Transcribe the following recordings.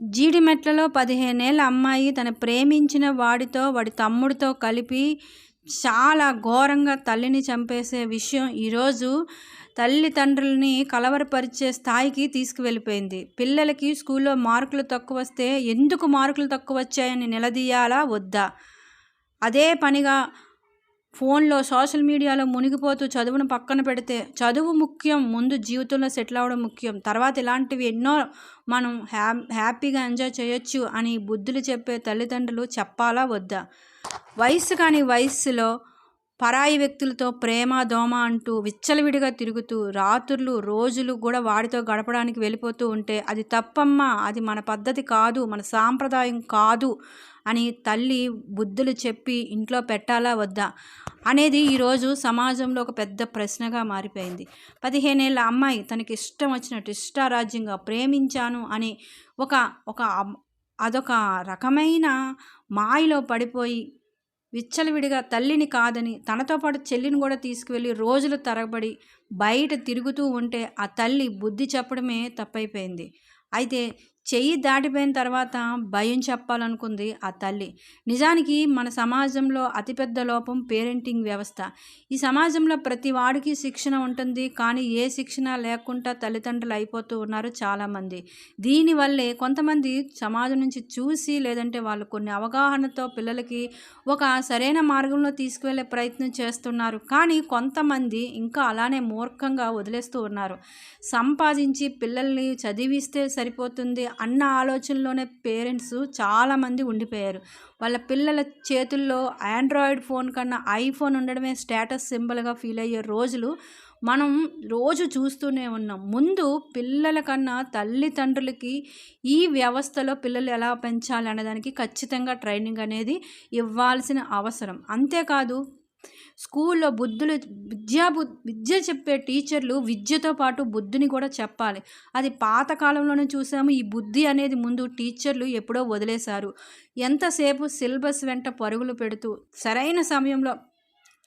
జీడిమెట్లలో పదిహేనేళ్ళ అమ్మాయి తన ప్రేమించిన వాడితో వాడి తమ్ముడితో కలిపి చాలా ఘోరంగా తల్లిని చంపేసే విషయం ఈరోజు తల్లిదండ్రులని కలవరపరిచే స్థాయికి తీసుకువెళ్ళిపోయింది. పిల్లలకి స్కూల్లో మార్కులు తక్కువ వస్తే ఎందుకు మార్కులు తక్కువ వచ్చాయని నిలదీయాలా? వద్దా? అదే పనిగా ఫోన్లో సోషల్ మీడియాలో మునిగిపోతూ చదువును పక్కన పెడితే చదువు ముఖ్యం ముందు జీవితంలో సెటిల్ అవ్వడం ముఖ్యం. తర్వాత ఇలాంటివి ఎన్నో మనం హ్యా హ్యాపీగా ఎంజాయ్ చేయొచ్చు అని బుద్ధులు చెప్పే తల్లిదండ్రులు చెప్పాలా వద్దా? వయసు కాని వయస్సులో పరాయి వ్యక్తులతో ప్రేమ దోమ అంటూ విచ్చలవిడిగా తిరుగుతూ రాత్రులు రోజులు కూడా వాడితో గడపడానికి వెళ్ళిపోతూ ఉంటే అది తప్పమ్మా అది మన పద్ధతి కాదు మన సాంప్రదాయం కాదు అని తల్లి బుద్ధులు చెప్పి ఇంట్లో పెట్టాలా వద్దా అనేది ఈరోజు సమాజంలో ఒక పెద్ద ప్రశ్నగా మారిపోయింది. పదిహేనేళ్ళ అమ్మాయి తనకి ఇష్టం వచ్చినట్టు ఇష్టారాజ్యంగా ప్రేమించాను అని ఒక ఒక అదొక రకమైన మాయలో పడిపోయి విచ్చలవిడిగా తల్లిని కాదని తనతో పాటు చెల్లిని కూడా తీసుకువెళ్ళి రోజులు తరబడి బయట తిరుగుతూ ఉంటే ఆ తల్లి బుద్ధి చెప్పడమే తప్పైపోయింది. అయితే చెయ్యి దాటిపోయిన తర్వాత భయం చెప్పాలనుకుంది ఆ తల్లి. నిజానికి మన సమాజంలో అతిపెద్ద లోపం పేరెంటింగ్ వ్యవస్థ. ఈ సమాజంలో ప్రతి వాడికి శిక్షణ ఉంటుంది. కానీ ఏ శిక్షణ లేకుండా తల్లిదండ్రులు అయిపోతూ ఉన్నారు చాలామంది. దీనివల్లే కొంతమంది సమాజం నుంచి చూసి లేదంటే వాళ్ళు కొన్ని అవగాహనతో పిల్లలకి ఒక సరైన మార్గంలో తీసుకువెళ్ళే ప్రయత్నం చేస్తున్నారు. కానీ కొంతమంది ఇంకా అలానే మూర్ఖంగా వదిలేస్తూ ఉన్నారు. సంపాదించి పిల్లల్ని చదివిస్తే సరిపోతుంది. అన్న ఆలోచనలోనే పేరెంట్స్ చాలామంది ఉండిపోయారు. వాళ్ళ పిల్లల చేతుల్లో ఆండ్రాయిడ్ ఫోన్ కన్నా ఐఫోన్ ఉండడమే స్టేటస్ సింబల్గా ఫీల్ అయ్యే రోజులు మనం రోజు చూస్తూనే ఉన్నాం. ముందు పిల్లల కన్నా తల్లిదండ్రులకి ఈ వ్యవస్థలో పిల్లలు ఎలా పెంచాలి అనేదానికి ఖచ్చితంగా ట్రైనింగ్ అనేది ఇవ్వాల్సిన అవసరం. అంతేకాదు స్కూల్లో బుద్ధులు విద్యా విద్య చెప్పే టీచర్లు విద్యతో పాటు బుద్ధిని కూడా చెప్పాలి. అది పాతకాలంలోనే చూసాము. ఈ బుద్ధి అనేది ముందు టీచర్లు ఎప్పుడో వదిలేశారు. ఎంతసేపు సిలబస్ వెంట పరుగులు పెడుతూ సరైన సమయంలో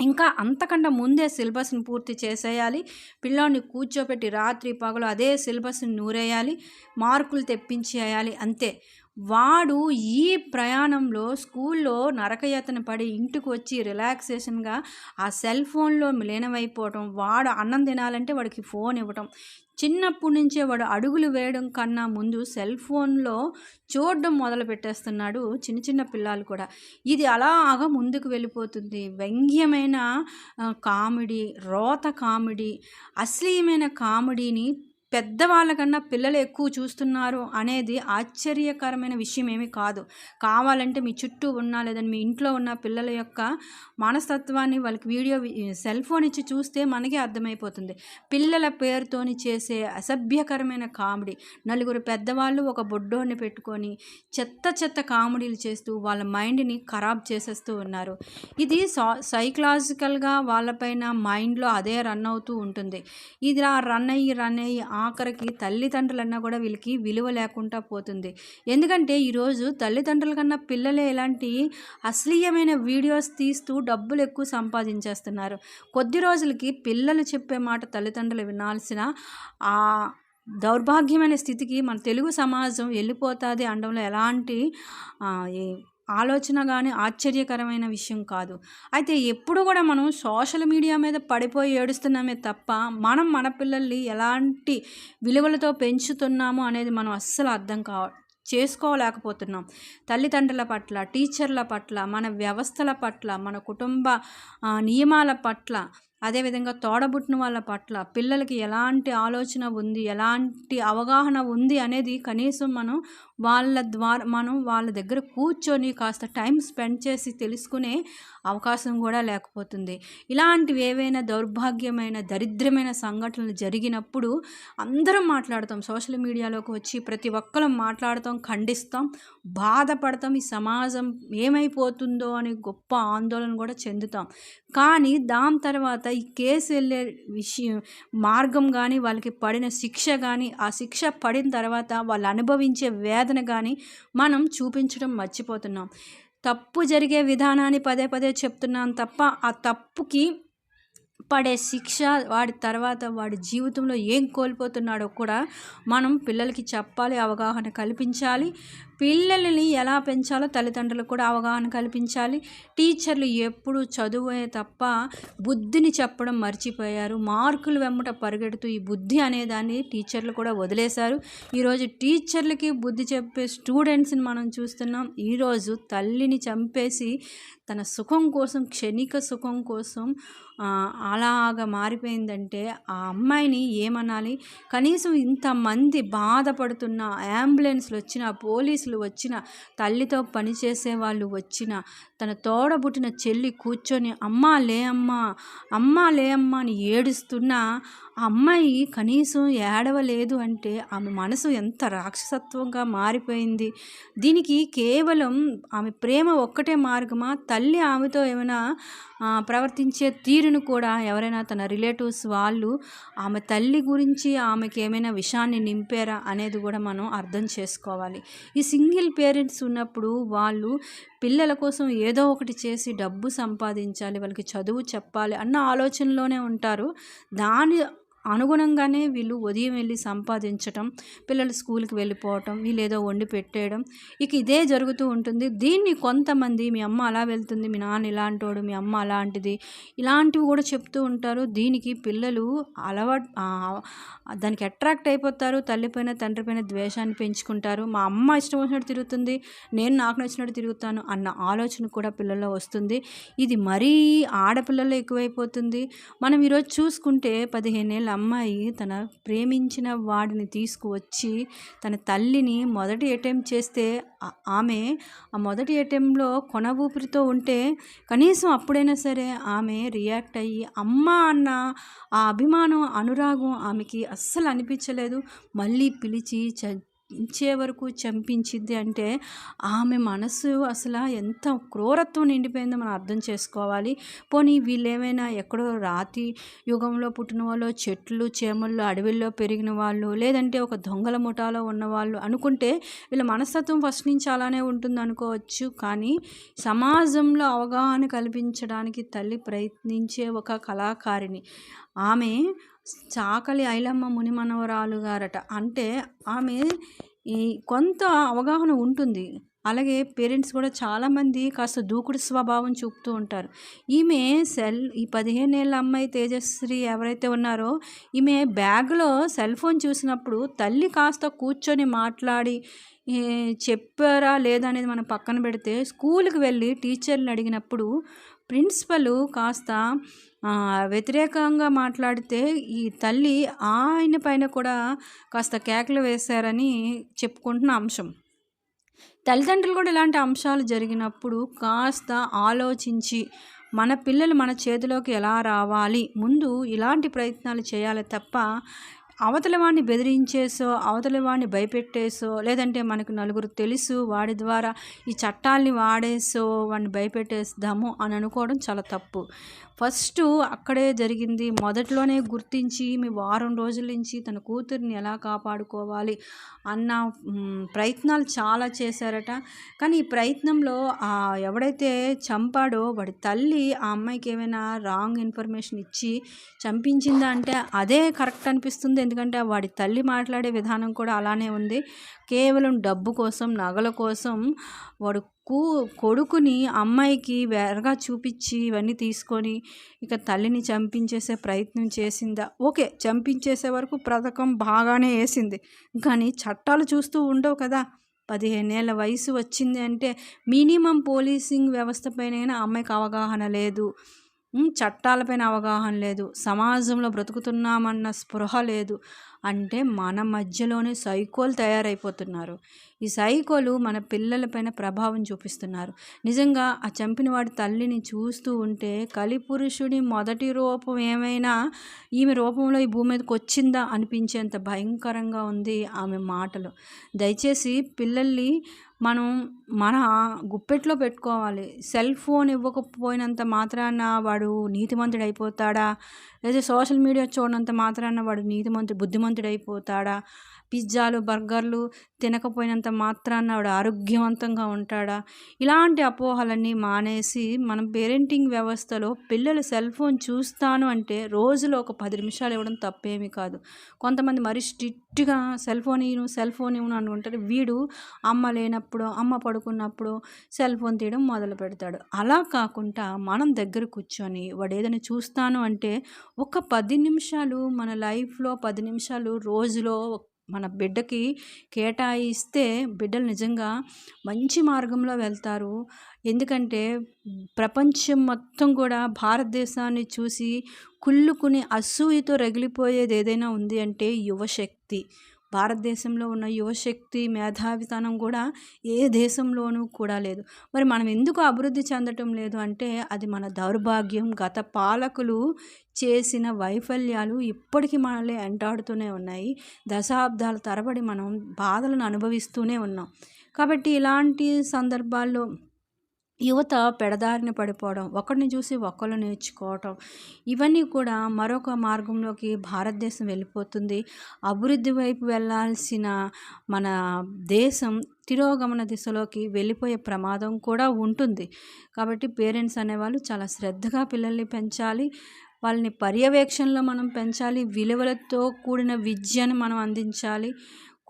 ఇంకా అంతకన్నా ముందే సిలబస్ని పూర్తి చేసేయాలి. పిల్లోని కూర్చోపెట్టి రాత్రి పగలు అదే సిలబస్ని నూరేయాలి. మార్కులు తెప్పించేయాలి. అంతే. వాడు ఈ ప్రయాణంలో స్కూల్లో నరకయాతన పడి ఇంటికి వచ్చి రిలాక్సేషన్గా ఆ సెల్ ఫోన్లో మిలీనమైపోవటం వాడు అన్నం తినాలంటే వాడికి ఫోన్ ఇవ్వటం. చిన్నప్పటి నుంచే వాడు అడుగులు వేయడం కన్నా ముందు సెల్ ఫోన్లో చూడడం మొదలు పెట్టేస్తున్నాడు చిన్న చిన్న పిల్లలు కూడా. ఇది అలాగా ముందుకు వెళ్ళిపోతుంది. వ్యంగ్యమైన కామెడీ రోత కామెడీ అశ్లీయమైన కామెడీని పెద్దవాళ్ళకన్నా పిల్లలు ఎక్కువ చూస్తున్నారు అనేది ఆశ్చర్యకరమైన విషయం ఏమీ కాదు. కావాలంటే మీ చుట్టూ ఉన్న లేదని మీ ఇంట్లో ఉన్న పిల్లల యొక్క మనస్తత్వాన్ని వాళ్ళకి వీడియో సెల్ ఫోన్ ఇచ్చి చూస్తే మనకే అర్థమైపోతుంది. పిల్లల పేరుతోని చేసే అసభ్యకరమైన కామెడీ. నలుగురు పెద్దవాళ్ళు ఒక బొడ్డోని పెట్టుకొని చెత్త చెత్త కామెడీలు చేస్తూ వాళ్ళ మైండ్ని ఖరాబ్ చేసేస్తూ ఉన్నారు. ఇది సైకలాజికల్గా వాళ్ళపైన మైండ్లో అదే రన్ అవుతూ ఉంటుంది. ఇది రన్ అయ్యి రన్ అయ్యి ఆఖరికి తల్లిదండ్రులన్నా కూడా వీళ్ళకి విలువ లేకుండా పోతుంది. ఎందుకంటే ఈరోజు తల్లిదండ్రుల కన్నా పిల్లలే ఇలాంటి అశ్లీయమైన వీడియోస్ తీస్తూ డబ్బులు ఎక్కువ సంపాదించేస్తున్నారు. కొద్ది రోజులకి పిల్లలు చెప్పే మాట తల్లిదండ్రులు వినాల్సిన ఆ దౌర్భాగ్యమైన స్థితికి మన తెలుగు సమాజం వెళ్ళిపోతుంది అనడంలో ఎలాంటి ఆలోచన కానీ ఆశ్చర్యకరమైన విషయం కాదు. అయితే ఎప్పుడు కూడా మనం సోషల్ మీడియా మీద పడిపోయి ఏడుస్తున్నామే తప్ప మనం మన పిల్లల్ని ఎలాంటి విలువలతో పెంచుతున్నాము అనేది మనం అస్సలు అర్థం కావ చేసుకోలేకపోతున్నాం. తల్లిదండ్రుల పట్ల టీచర్ల పట్ల మన వ్యవస్థల పట్ల మన కుటుంబ నియమాల పట్ల అదేవిధంగా తోడబుట్టిన వాళ్ళ పట్ల పిల్లలకి ఎలాంటి ఆలోచన ఉంది ఎలాంటి అవగాహన ఉంది అనేది కనీసం మనం వాళ్ళ ద్వారా మనం వాళ్ళ దగ్గర కూర్చొని కాస్త టైం స్పెండ్ చేసి తెలుసుకునే అవకాశం కూడా లేకపోతుంది. ఇలాంటివి ఏవైనా దౌర్భాగ్యమైన దరిద్రమైన సంఘటనలు జరిగినప్పుడు అందరం మాట్లాడతాం. సోషల్ మీడియాలోకి వచ్చి ప్రతి ఒక్కరం మాట్లాడతాం ఖండిస్తాం బాధపడతాం. ఈ సమాజం ఏమైపోతుందో అని గొప్ప ఆందోళన కూడా చెందుతాం. కానీ దాని తర్వాత ఈ కేసు వెళ్ళే విషయం మార్గం కానీ వాళ్ళకి పడిన శిక్ష కానీ ఆ శిక్ష పడిన తర్వాత వాళ్ళు అనుభవించే వేదన కానీ మనం చూపించడం మర్చిపోతున్నాం. తప్పు జరిగే విధానాన్ని పదే పదే చెప్తున్నాను తప్ప ఆ తప్పుకి పడే శిక్ష వాడి తర్వాత వాడి జీవితంలో ఏం కోల్పోతున్నాడో కూడా మనం పిల్లలకి చెప్పాలి అవగాహన కల్పించాలి. పిల్లల్ని ఎలా పెంచాలో తల్లిదండ్రులకు కూడా అవగాహన కల్పించాలి. టీచర్లు ఎప్పుడు చదువే తప్ప బుద్ధిని చెప్పడం మర్చిపోయారు. మార్కులు వెమ్మట పరిగెడుతూ ఈ బుద్ధి అనేదాన్ని టీచర్లు కూడా వదిలేశారు. ఈరోజు టీచర్లకి బుద్ధి చెప్పే స్టూడెంట్స్ని మనం చూస్తున్నాం. ఈరోజు తల్లిని చంపేసి తన సుఖం కోసం క్షణిక సుఖం కోసం అలాగ మారిపోయిందంటే ఆ అమ్మాయిని ఏమనాలి? కనీసం ఇంతమంది బాధపడుతున్న అంబులెన్స్లు వచ్చిన పోలీసులు వచ్చిన తల్లితో పనిచేసే వాళ్ళు వచ్చిన తన తోడబుట్టిన చెల్లి కూర్చొని అమ్మా లే అమ్మా అమ్మా లే అమ్మా అని ఏడుస్తున్నా ఆ అమ్మాయి కనీసం ఏడవలేదు అంటే ఆమె మనసు ఎంత రాక్షసత్వంగా మారిపోయింది. దీనికి కేవలం ఆమె ప్రేమ ఒక్కటే మార్గమా? తల్లి ఆమెతో ఏమైనా ప్రవర్తించే తీరును కూడా ఎవరైనా తన రిలేటివ్స్ వాళ్ళు ఆమె తల్లి గురించి ఆమెకి ఏమైనా విషయాన్ని నింపారా అనేది కూడా మనం అర్థం చేసుకోవాలి. ఈ సింగిల్ పేరెంట్స్ ఉన్నప్పుడు వాళ్ళు పిల్లల కోసం ఏదో ఒకటి చేసి డబ్బు సంపాదించాలి వాళ్ళకి చదువు చెప్పాలి అన్న ఆలోచనలోనే ఉంటారు. దాని అనుగుణంగానే వీళ్ళు ఉదయం వెళ్ళి సంపాదించటం పిల్లలు స్కూల్కి వెళ్ళిపోవటం వీళ్ళు ఏదో వండి పెట్టేయడం. ఇక ఇదే జరుగుతూ ఉంటుంది. దీన్ని కొంతమంది మీ అమ్మ అలా వెళ్తుంది మీ నాన్న ఇలాంటోడు మీ అమ్మ అలాంటిది ఇలాంటివి కూడా చెప్తూ ఉంటారు. దీనికి పిల్లలు అలవాటు దానికి అట్రాక్ట్ అయిపోతారు. తల్లిపైన తండ్రిపైన ద్వేషాన్ని పెంచుకుంటారు. మా అమ్మ ఇష్టం వచ్చినట్టు తిరుగుతుంది నేను నాకు నచ్చినట్టు తిరుగుతాను అన్న ఆలోచన కూడా పిల్లల్లో వస్తుంది. ఇది మరీ ఆడపిల్లల్లో ఎక్కువైపోతుంది. మనం ఈరోజు చూసుకుంటే పదిహేనేళ్ళ అమ్మాయి తన ప్రేమించిన వాడిని తీసుకువచ్చి తన తల్లిని మొదటి అటెంప్ట్ చేస్తే ఆమె ఆ మొదటి అటెంప్ట్లో కొన ఊపిరితో ఉంటే కనీసం అప్పుడైనా సరే ఆమె రియాక్ట్ అయ్యి అమ్మ అన్న ఆ అభిమానం అనురాగం ఆమెకి అస్సలు అనిపించలేదు. మళ్ళీ పిలిచి చ ఇచ్చే వరకు చంపించింది అంటే ఆమె మనసు అసలు ఎంత క్రూరత్వం నిండిపోయిందో మనం అర్థం చేసుకోవాలి. పోనీ వీళ్ళేమైనా ఎక్కడో రాతి యుగంలో పుట్టిన వాళ్ళు చెట్లు చేమల్లో అడవిల్లో పెరిగిన వాళ్ళు లేదంటే ఒక దొంగల ముఠాలో ఉన్నవాళ్ళు అనుకుంటే వీళ్ళ మనస్తత్వం ఫస్ట్ నుంచి అలానే ఉంటుంది అనుకోవచ్చు. కానీ సమాజంలో అవగాహన కల్పించడానికి తల్లి ప్రయత్నించే ఒక కళాకారిణి. ఆమె చాకలి ఐలమ్మ మునిమనవరాలు గారట. అంటే ఆమె ఈ కొంత అవగాహన ఉంటుంది. అలాగే పేరెంట్స్ కూడా చాలామంది కాస్త దూకుడు స్వభావం చూపుతూ ఉంటారు. ఈమె సెల్ ఈ పదిహేను ఏళ్ళ అమ్మాయి తేజశ్రీ ఎవరైతే ఉన్నారో ఈమె బ్యాగ్లో సెల్ ఫోన్ చూసినప్పుడు తల్లి కాస్త కూర్చొని మాట్లాడి చెప్పారా లేదా అనేది మనం పక్కన పెడితే స్కూల్కి వెళ్ళి టీచర్ని అడిగినప్పుడు ప్రిన్సిపల్ కాస్త వ్యతిరేకంగా మాట్లాడితే ఈ తల్లి ఆయన పైన కూడా కాస్త కేకలు వేశారని చెప్పుకుంటున్న అంశం. తల్లిదండ్రులు కూడా ఇలాంటి అంశాలు జరిగినప్పుడు కాస్త ఆలోచించి మన పిల్లలు మన చేతిలోకి ఎలా రావాలి ముందు ఇలాంటి ప్రయత్నాలు చేయాలి తప్ప అవతల వాడిని బెదిరించేసో అవతల వాడిని భయపెట్టేసో లేదంటే మనకు నలుగురు తెలుసు వాడి ద్వారా ఈ చట్టాల్ని వాడేసో వాడిని భయపెట్టేస్తాము అని అనుకోవడం చాలా తప్పు. ఫస్ట్ అక్కడే జరిగింది. మొదట్లోనే గుర్తించి మీ వారం రోజుల నుంచి తన కూతుర్ని ఎలా కాపాడుకోవాలి అన్న ప్రయత్నాలు చాలా చేశారట. కానీ ఈ ప్రయత్నంలో ఎవడైతే చంపాడో వాడి తల్లి ఆ అమ్మాయికి ఏమైనా రాంగ్ ఇన్ఫర్మేషన్ ఇచ్చి చంపించిందా అంటే అదే కరెక్ట్ అనిపిస్తుంది. ఎందుకంటే వాడి తల్లి మాట్లాడే విధానం కూడా అలానే ఉంది. కేవలం డబ్బు కోసం నగల కోసం వాడు కూ కొడుకుని అమ్మాయికి వెరగా చూపించి ఇవన్నీ తీసుకొని ఇక తల్లిని చంపించేసే ప్రయత్నం చేసిందా? ఓకే చంపించేసే వరకు పథకం బాగానే వేసింది. కానీ చట్టాలు చూస్తూ ఉండవు కదా. పదిహేనేళ్ళ వయసు వచ్చింది అంటే మినిమం పోలీసింగ్ వ్యవస్థ పైన అమ్మాయికి అవగాహన లేదు. చట్టాలపైన అవగాహన లేదు. సమాజంలో బ్రతుకుతున్నామన్న స్పృహ లేదు. అంటే మన మధ్యలోనే సైకోలు తయారైపోతున్నారు. ఈ సైకోలు మన పిల్లలపైన ప్రభావం చూపిస్తున్నారు. నిజంగా ఆ చంపిన వాడి తల్లిని చూస్తూ ఉంటే కలిపురుషుడి మొదటి రూపం ఏమైనా ఈమె రూపంలో ఈ భూమి మీదకి వచ్చిందా అనిపించేంత భయంకరంగా ఉంది ఆమె మాటలు. దయచేసి పిల్లల్ని మనం మన గుప్పెట్లో పెట్టుకోవాలి. సెల్ ఫోన్ ఇవ్వకపోయినంత మాత్రాన వాడు నీతిమంతుడు అయిపోతాడా లేదా సోషల్ మీడియా చూడనంత మాత్రాన వాడు నీతిమంతుడు బుద్ధిమంతుడు అయిపోతాడా పిజ్జాలు బర్గర్లు తినకపోయినంత మాత్రాన వాడు ఆరోగ్యవంతంగా ఉంటాడా? ఇలాంటి అపోహలన్నీ మానేసి మనం పేరెంటింగ్ వ్యవస్థలో పిల్లలు సెల్ ఫోన్ చూస్తాను అంటే రోజులో ఒక పది నిమిషాలు ఇవ్వడం తప్పేమీ కాదు. కొంతమంది మరి స్ట్రిక్ట్గా సెల్ ఫోన్ ఇవ్వను సెల్ ఫోన్ ఇవ్వను అనుకుంటారు వీడు అమ్మ లేనప్పుడు అమ్మ పడుకున్నప్పుడు సెల్ ఫోన్ తీయడం మొదలు పెడతాడు. అలా కాకుండా మనం దగ్గర కూర్చొని వాడు ఏదైనా చూస్తాను అంటే ఒక పది నిమిషాలు మన లైఫ్లో పది నిమిషాలు రోజులో మన బిడ్డకి కేటాయిస్తే బిడ్డలు నిజంగా మంచి మార్గంలో వెళ్తారు. ఎందుకంటే ప్రపంచం మొత్తం కూడా భారతదేశాన్ని చూసి కుళ్ళుకుని అసూయతో రగిలిపోయేది ఏదైనా ఉంది అంటే యువశక్తి. భారతదేశంలో ఉన్న యువశక్తి మేధావితనం కూడా ఏ దేశంలోనూ కూడా లేదు. మరి మనం ఎందుకు అభివృద్ధి చెందటం లేదు అంటే అది మన దౌర్భాగ్యం గత పాలకులు చేసిన వైఫల్యాలు ఇప్పటికీ మనల్ని వెంటాడుతూనే ఉన్నాయి. దశాబ్దాల తరబడి మనం బాధలను అనుభవిస్తూనే ఉన్నాం. కాబట్టి ఇలాంటి సందర్భాల్లో యువత పెడదారిన పడిపోవడం ఒకరిని చూసి ఒకళ్ళు నేర్చుకోవటం ఇవన్నీ కూడా మరొక మార్గంలోకి భారతదేశం వెళ్ళిపోతుంది. అభివృద్ధి వైపు వెళ్ళాల్సిన మన దేశం తిరోగమన దిశలోకి వెళ్ళిపోయే ప్రమాదం కూడా ఉంటుంది. కాబట్టి పేరెంట్స్ అనేవాళ్ళు చాలా శ్రద్ధగా పిల్లల్ని పెంచాలి. వాళ్ళని పర్యవేక్షణలో మనం పెంచాలి. విలువలతో కూడిన విద్యను మనం అందించాలి.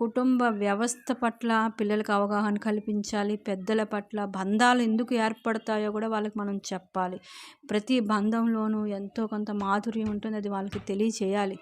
కుటుంబ వ్యవస్థ పట్ల పిల్లలకు అవగాహన కల్పించాలి పెద్దల పట్ల బంధాలు ఎందుకు ఏర్పడతాయో కూడా వాళ్ళకి మనం చెప్పాలి. ప్రతి బంధంలోనూ ఎంతో కొంత మాధుర్యం ఉంటుంది అది వాళ్ళకి తెలియచేయాలి.